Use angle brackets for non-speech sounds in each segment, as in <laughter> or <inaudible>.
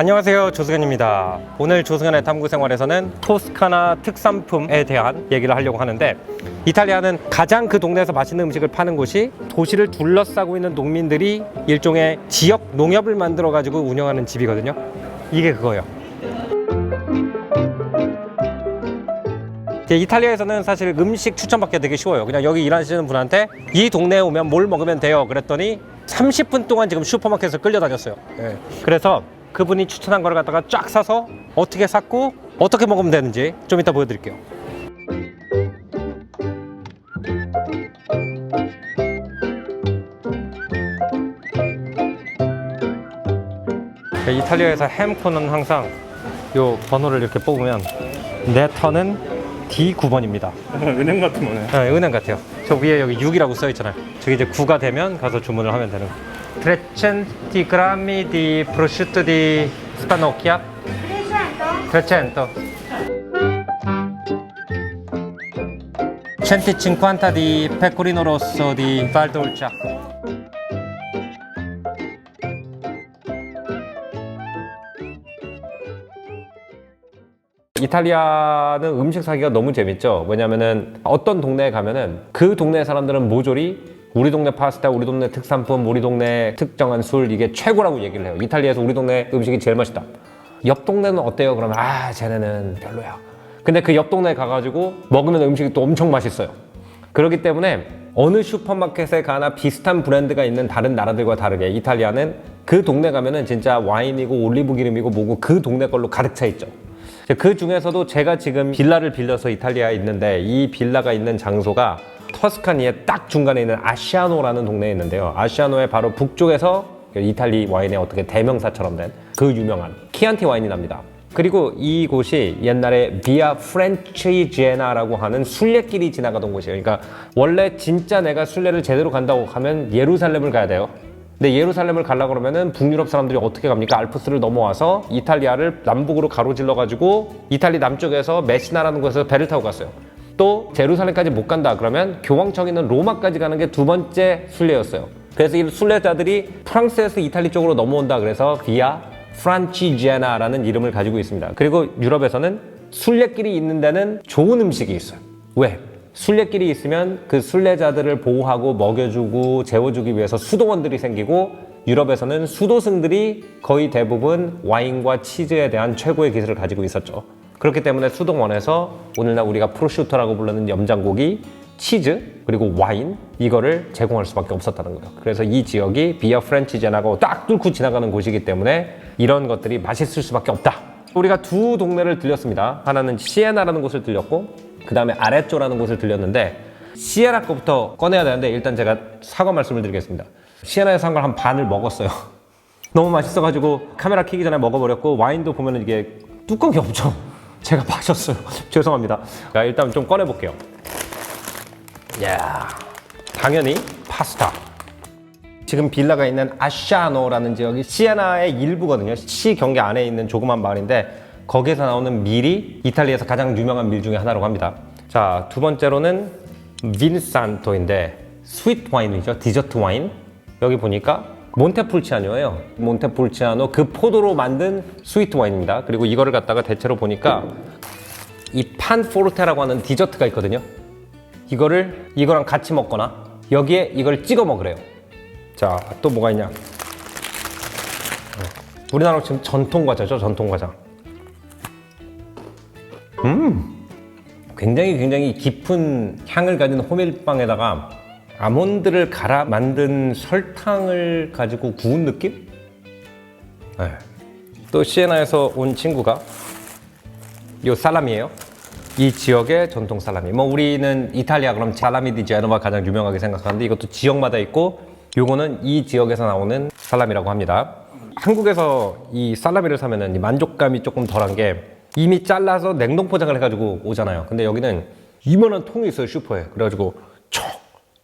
안녕하세요 조승현입니다 오늘 조승현의 탐구 생활에서는 토스카나 특산품에 대한 얘기를 하려고 하는데 이탈리아는 가장 그 동네에서 맛있는 음식을 파는 곳이 도시를 둘러싸고 있는 농민들이 일종의 지역 농협을 만들어 가지고 운영하는 집이거든요 이게 그거예요 이탈리아에서는 사실 음식 추천받기 되게 쉬워요. 그냥 여기 일하시는 분한테 이 동네에 오면 뭘 먹으면 돼요. 그랬더니 30분 동안 지금 슈퍼마켓을 끌려다녔어요. 예. 그래서 그분이 추천한 걸 갖다가 쫙 사서 어떻게 샀고 어떻게 먹으면 되는지 좀 이따 보여드릴게요. 이탈리아에서 햄코는 항상 요 번호를 이렇게 뽑으면 내 턴은 D9번입니다. <laughs> 은행 같은 거네. 네, 은행 같아요. 저 위에 여기 6이라고 써 있잖아요. 저기 이제 9가 되면 가서 주문을 하면 되는 거. 300 grammi di prosciutto di Spanocchia? 300. 150 di pecorino rosso di Valdolcia. 이탈리아는 음식 사기가 너무 재밌죠. 왜냐면은 어떤 동네에 가면은 그 동네 사람들은 모조리 우리 동네 파스타, 우리 동네 특산품, 우리 동네 특정한 술 이게 최고라고 얘기를 해요. 이탈리아에서 우리 동네 음식이 제일 맛있다. 옆 동네는 어때요? 그러면 아 쟤네는 별로야. 근데 그 옆 동네에 가가지고 먹으면 음식이 또 엄청 맛있어요. 그렇기 때문에 어느 슈퍼마켓에 가나 비슷한 브랜드가 있는 다른 나라들과 다르게 이탈리아는 그 동네 가면은 진짜 와인이고 올리브 기름이고 뭐고 그 동네 걸로 가득 차 있죠. 그 중에서도 제가 지금 빌라를 빌려서 이탈리아에 있는데 이 빌라가 있는 장소가 터스카니의 딱 중간에 있는 아시아노라는 동네에 있는데요. 아시아노의 바로 북쪽에서 이탈리 와인의 어떻게 대명사처럼 된 그 유명한 키안티 와인이 납니다. 그리고 이곳이 옛날에 비아 프렌치제나라고 하는 순례길이 지나가던 곳이에요. 그러니까 원래 진짜 내가 순례를 제대로 간다고 하면 예루살렘을 가야 돼요. 근데 예루살렘을 가려고 그러면은 북유럽 사람들이 어떻게 갑니까? 알프스를 넘어와서 이탈리아를 남북으로 가로질러 가지고 이탈리 남쪽에서 메시나라는 곳에서 배를 타고 갔어요. 또 제루살렘까지 못 간다 그러면 교황청 있는 로마까지 가는 게 두 번째 순례였어요. 그래서 이 순례자들이 프랑스에서 이탈리 쪽으로 넘어온다 그래서 비아 프란치제나라는 이름을 가지고 있습니다. 그리고 유럽에서는 순례길이 있는 데는 좋은 음식이 있어요. 왜? 순례길이 있으면 그 순례자들을 보호하고 먹여주고 재워주기 위해서 수도원들이 생기고 유럽에서는 수도승들이 거의 대부분 와인과 치즈에 대한 최고의 기술을 가지고 있었죠. 그렇기 때문에 수도원에서 오늘날 우리가 프로슈터라고 부르는 염장고기, 치즈, 그리고 와인 이거를 제공할 수밖에 없었다는 거예요. 그래서 이 지역이 비아 프렌치제나고 딱 뚫고 지나가는 곳이기 때문에 이런 것들이 맛있을 수밖에 없다. 우리가 두 동네를 들렸습니다. 하나는 시에나라는 곳을 들렸고 그 다음에 아레쪼라는 곳을 들렸는데 시에나 거부터 꺼내야 되는데 일단 제가 사과 말씀을 드리겠습니다. 시에나에서 한 걸 한 반을 먹었어요. <laughs> 너무 맛있어가지고 카메라 켜기 전에 먹어버렸고 와인도 보면은 이게 뚜껑이 없죠. 제가 마셨어요. <laughs> 죄송합니다. 자, 일단 좀 꺼내볼게요. 야 당연히 파스타. 지금 빌라가 있는 아샤노라는 지역이 시에나의 일부거든요. 시 경계 안에 있는 조그만 마을인데 거기에서 나오는 밀이 이탈리아에서 가장 유명한 밀 중에 하나라고 합니다. 자, 두 번째로는 빈산토인데 스윗 와인이죠. 디저트 와인. 여기 보니까 몬테풀치아노예요. 몬테풀치아노 그 포도로 만든 스위트 와인입니다. 그리고 이거를 갖다가 대체로 보니까 이 판포르테라고 하는 디저트가 있거든요. 이거를 이거랑 같이 먹거나 여기에 이걸 찍어 먹으래요. 자, 또 뭐가 있냐? 우리나라 지금 전통 과자죠, 전통 과자. 음, 굉장히 굉장히 깊은 향을 가진 호밀빵에다가 아몬드를 갈아 만든 설탕을 가지고 구운 느낌? 네. 또 시에나에서 온 친구가 요 살라미예요. 이 지역의 전통 살라미. 뭐 우리는 이탈리아 그럼 살라미 디 제노바 가장 유명하게 생각하는데 이것도 지역마다 있고 요거는 이 지역에서 나오는 살라미라고 합니다. 한국에서 이 살라미를 사면은 이 만족감이 조금 덜한 게 이미 잘라서 냉동 포장을 해가지고 오잖아요. 근데 여기는 이만한 통이 있어요 슈퍼에. 그래가지고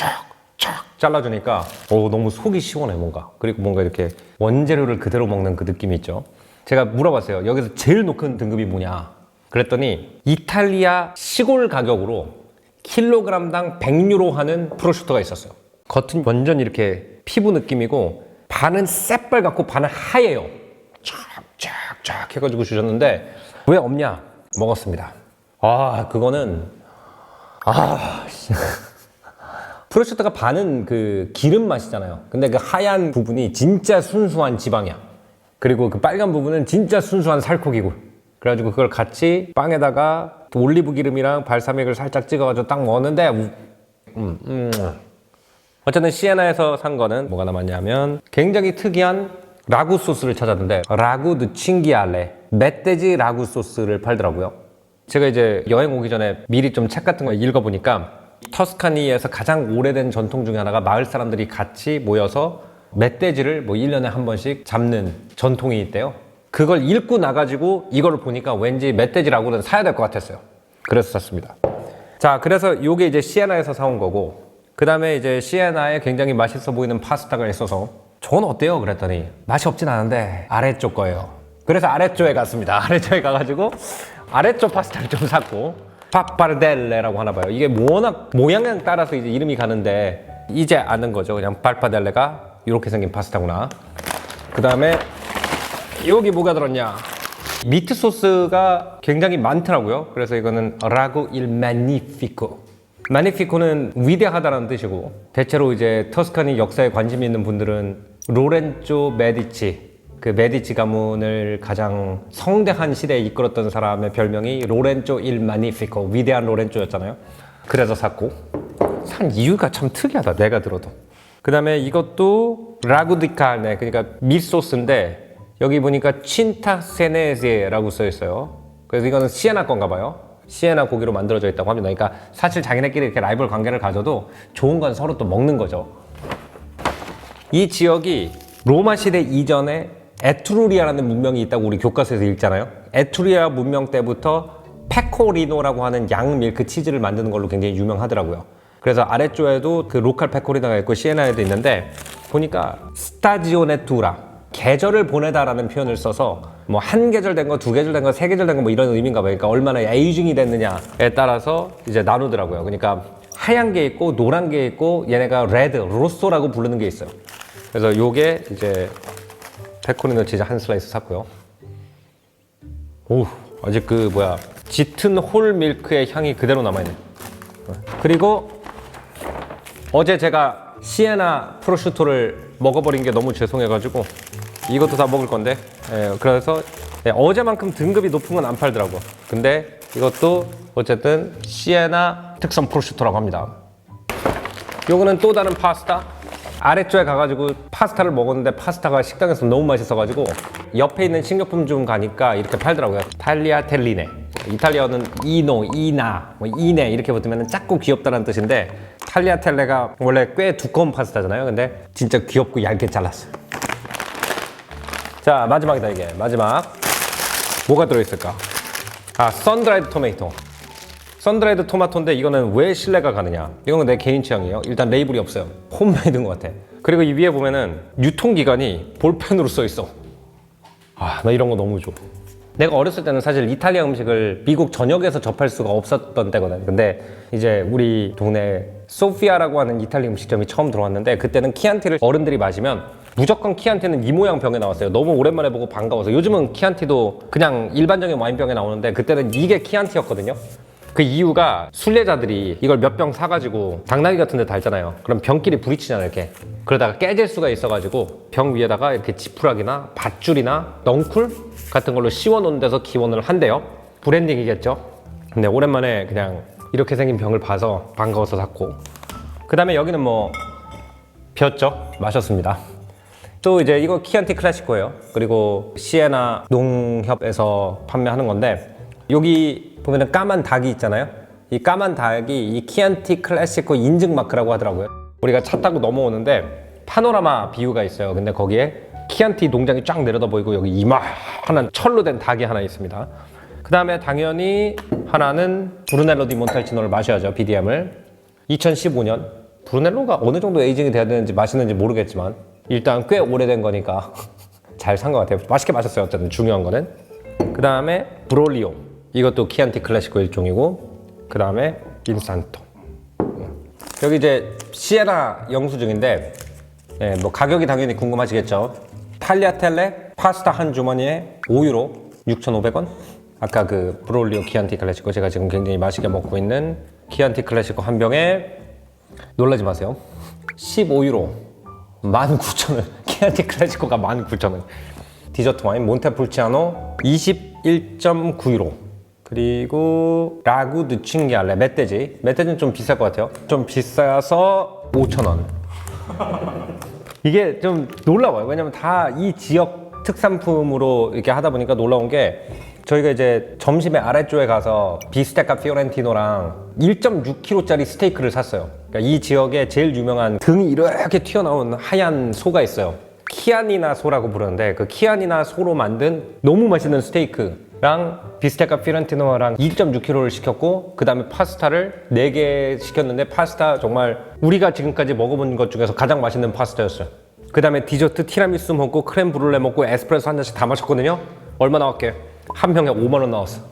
촉촉촉 잘라주니까 오 너무 속이 시원해 뭔가. 그리고 뭔가 이렇게 원재료를 그대로 먹는 그 느낌이 있죠. 제가 물어봤어요. 여기서 제일 높은 등급이 뭐냐? 그랬더니 이탈리아 시골 가격으로 킬로그램당 100유로 하는 프로슈터가 있었어요. 겉은 완전 이렇게 피부 느낌이고 반은 새빨갛고 반은 하얘요. 쫙쫙 해가지고 주셨는데 왜 없냐? 먹었습니다. 아 그거는 아 씨. 프로슈트가 반은 그 기름 맛이잖아요. 근데 그 하얀 부분이 진짜 순수한 지방이야. 그리고 그 빨간 부분은 진짜 순수한 살코기고. 그래가지고 그걸 같이 빵에다가 또 올리브 기름이랑 발사믹을 살짝 찍어가지고 딱 먹었는데, 우- 음, 음. 어쨌든 시에나에서 산 거는 뭐가 남았냐면 굉장히 특이한 라구 소스를 찾았는데 라구 드 칭기알레 멧돼지 라구 소스를 팔더라고요. 제가 이제 여행 오기 전에 미리 좀 책 같은 거 읽어보니까 터스카니에서 가장 오래된 전통 중에 하나가 마을 사람들이 같이 모여서 멧돼지를 뭐 1년에 한 번씩 잡는 전통이 있대요. 그걸 읽고 나가지고 이걸 보니까 왠지 멧돼지 라구는 사야 될 것 같았어요. 그래서 샀습니다. 자, 그래서 요게 이제 시에나에서 사온 거고, 그 다음에 이제 시에나에 굉장히 맛있어 보이는 파스타가 있어서, 저건 어때요? 그랬더니, 맛이 없진 않은데, 아래쪽 거예요. 그래서 아래쪽에 갔습니다. <laughs> 아래쪽에 가가지고, 아래쪽 파스타를 좀 샀고, 파파르델레라고 하나 봐요. 이게 워낙 모양에 따라서 이제 이름이 가는데, 이제 아는 거죠. 그냥 파르파델레가 이렇게 생긴 파스타구나. 그 다음에, 여기 뭐가 들었냐? 미트 소스가 굉장히 많더라고요. 그래서 이거는 라고 일 마니피코. 마니피코는 위대하다는 뜻이고 대체로 이제 터스카니 역사에 관심 있는 분들은 로렌조 메디치 그 메디치 가문을 가장 성대한 시대에 이끌었던 사람의 별명이 로렌조 일 마니피코 위대한 로렌조였잖아요. 그래서 샀고 산 이유가 참 특이하다. 내가 들어도. 그 다음에 이것도 라구디카네 그러니까 밀소스인데 여기 보니까 친타 세네제라고 써 있어요. 그래서 이거는 시에나 건가 봐요. 시에나 고기로 만들어져 있다고 합니다. 그러니까 사실 자기네끼리 이렇게 라이벌 관계를 가져도 좋은 건 서로 또 먹는 거죠. 이 지역이 로마 시대 이전에 에트루리아라는 문명이 있다고 우리 교과서에서 읽잖아요. 에트루리아 문명 때부터 페코리노라고 하는 양 밀크 치즈를 만드는 걸로 굉장히 유명하더라고요. 그래서 아래쪽에도 그 로컬 페코리노가 있고 시에나에도 있는데 보니까 스타지오네투라 계절을 보내다라는 표현을 써서 뭐 한 계절 된 거, 두 계절 된 거, 세 계절 된 거 뭐 이런 의미인가 봐요. 그러니까 얼마나 에이징이 됐느냐에 따라서 이제 나누더라고요. 그러니까 하얀 게 있고 노란 게 있고 얘네가 레드, 로쏘라고 부르는 게 있어요. 그래서 요게 이제 페코리노 치즈 한 슬라이스 샀고요. 오, 아직 그 뭐야 짙은 홀 밀크의 향이 그대로 남아있네. 그리고 어제 제가 시에나 프로슈토를 먹어버린 게 너무 죄송해가지고 이것도 다 먹을 건데 예, 그래서 예, 어제만큼 등급이 높은 건 안 팔더라고 근데 이것도 어쨌든 시에나 특선 프로슈토라고 합니다 요거는 또 다른 파스타 아래쪽에 가가지고 파스타를 먹었는데 파스타가 식당에서 너무 맛있어가지고 옆에 있는 식료품점 가니까 이렇게 팔더라고요. 탈리아텔리네 이탈리아어는 이노, 이나, 뭐 이네 이렇게 붙으면 작고 귀엽다는 뜻인데 탈리아텔레가 원래 꽤 두꺼운 파스타잖아요. 근데 진짜 귀엽고 얇게 잘랐어요. 자 마지막이다 이게. 마지막. 뭐가 들어있을까? 아 썬드라이드 토마토 썬드라이드 토마토인데 이거는 왜 신뢰가 가느냐? 이건 내 개인 취향이에요. 일단 레이블이 없어요. 홈메이드인 것 같아. 그리고 이 위에 보면은 유통기간이 볼펜으로 써 있어. 아 나 이런 거 너무 좋아. 내가 어렸을 때는 사실 이탈리아 음식을 미국 전역에서 접할 수가 없었던 때거든. 근데 이제 우리 동네 소피아라고 하는 이탈리아 음식점이 처음 들어왔는데 그때는 키안티를 어른들이 마시면 무조건 키안티는 이 모양 병에 나왔어요. 너무 오랜만에 보고 반가워서. 요즘은 키안티도 그냥 일반적인 와인병에 나오는데 그때는 이게 키안티였거든요 그 이유가 순례자들이 이걸 몇 병 사가지고 당나귀 같은 데 달잖아요. 그럼 병끼리 부딪히잖아요, 이렇게. 그러다가 깨질 수가 있어가지고 병 위에다가 이렇게 지푸라기나 밧줄이나 넝쿨 같은 걸로 씌워놓은 데서 기원을 한대요. 브랜딩이겠죠. 근데 오랜만에 그냥 이렇게 생긴 병을 봐서 반가워서 샀고. 그 다음에 여기는 뭐, 폈죠? 마셨습니다. 또 이제 이거 키안티 클래시코예요. 그리고 시에나 농협에서 판매하는 건데 여기 보면은 까만 닭이 있잖아요. 이 까만 닭이 이 키안티 클래시코 인증 마크라고 하더라고요. 우리가 차 타고 넘어오는데 파노라마 비유가 있어요. 근데 거기에 키안티 농장이 쫙 내려다 보이고 여기 이만한 철로 된 닭이 하나 있습니다. 그 다음에 당연히 하나는 브루넬로 디 몬탈치노를 마셔야죠. BDM을 2015년 브루넬로가 어느 정도 에이징이 돼야 되는지 맛있는지 모르겠지만 일단 꽤 오래된 거니까 <laughs> 잘 산 것 같아요. 맛있게 마셨어요. 어쨌든 중요한 거는 그 다음에 브롤리오 이것도 키안티 클래시코 일종이고 그 다음에 인산토 여기 이제 시에나 영수증인데 예, 뭐 가격이 당연히 궁금하시겠죠 탈리아텔레 파스타 한 주머니에 5유로 6,500원? 아까 그 브롤리오 키안티 클래시코 제가 지금 굉장히 맛있게 먹고 있는 키안티 클래시코 한 병에 놀라지 마세요. 15유로 19,000원. 키안티 클래시코가 19,000원. 디저트 와인 몬테풀치아노 21.9유로. 그리고 라구 드칭기알레 멧돼지. 멧돼지는 좀 비쌀 것 같아요. 좀 비싸서 5,000원. <laughs> 이게 좀 놀라워요. 왜냐면 다 이 지역 특산품으로 이렇게 하다 보니까 놀라운 게 저희가 이제 점심에 아래쪽에 가서 비스테카 피오렌티노랑 1.6kg짜리 스테이크를 샀어요. 그러니까 이 지역에 제일 유명한 등이 이렇게 튀어나온 하얀 소가 있어요. 키아니나 소라고 부르는데 그 키아니나 소로 만든 너무 맛있는 스테이크 랑 비스테카 피오렌티노랑 2.6kg를 시켰고 그 다음에 파스타를 4개 시켰는데 파스타 정말 우리가 지금까지 먹어본 것 중에서 가장 맛있는 파스타였어요. 그 다음에 디저트 티라미수 먹고 크렘 브룰레 먹고 에스프레소 한 잔씩 다 마셨거든요. 얼마 나왔게? 한 병에 5만 원 나왔어.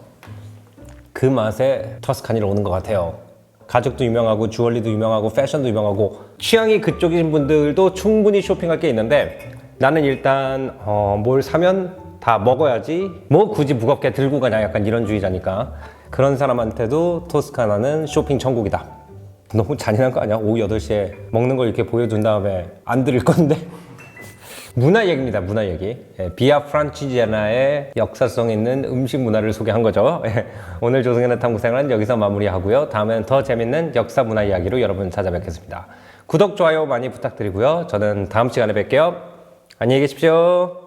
그 맛에 터스카니를 오는 것 같아요. 가죽도 유명하고 주얼리도 유명하고 패션도 유명하고 취향이 그쪽인 분들도 충분히 쇼핑할 게 있는데 나는 일단 어, 뭘 사면 다 먹어야지 뭐 굳이 무겁게 들고 가냐 약간 이런 주의자니까 그런 사람한테도 토스카나는 쇼핑 천국이다. 너무 잔인한 거 아니야? 오후 8시에 먹는 걸 이렇게 보여준 다음에 안 드릴 건데 <laughs> 문화 얘기입니다. 문화 얘기. 예, 비아 프란치제나의 역사성 있는 음식 문화를 소개한 거죠. 예, 오늘 조승현의 탐구생활은 여기서 마무리하고요. 다음엔 더 재밌는 역사 문화 이야기로 여러분 찾아뵙겠습니다. 구독, 좋아요 많이 부탁드리고요. 저는 다음 시간에 뵐게요. 안녕히 계십시오.